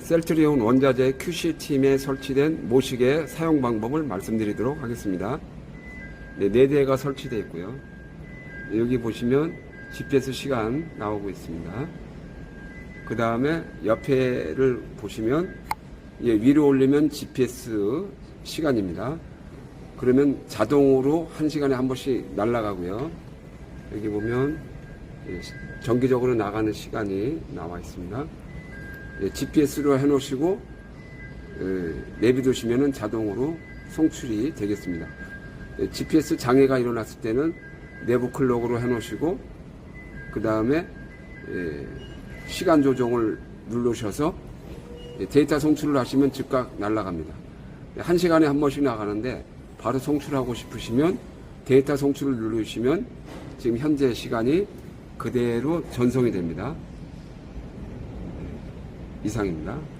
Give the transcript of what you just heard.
셀트리온 원자재 QC팀에 설치된 모시계 사용 방법을 말씀드리도록 하겠습니다. 네, 네 대가 설치되어 있고요. 여기 보시면 GPS 시간 나오고 있습니다. 그 다음에 옆에를 보시면 예, 위로 올리면 GPS 시간입니다. 그러면 자동으로 한 시간에 한 번씩 날아가고요. 여기 보면 예, 시- 정기적으로 나가는 시간이 나와 있습니다. GPS로 해놓으시고 예, 내비두시면 자동으로 송출이 되겠습니다. 예, GPS 장애가 일어났을 때는 내부 클럭으로 해놓으시고 그 다음에 시간 조정을 누르셔서 예, 데이터 송출을 하시면 즉각 날아갑니다. 한 시간에 한 번씩 나가는데 바로 송출하고 싶으시면 데이터 송출을 누르시면 지금 현재 시간이 그대로 전송이 됩니다. 이상입니다.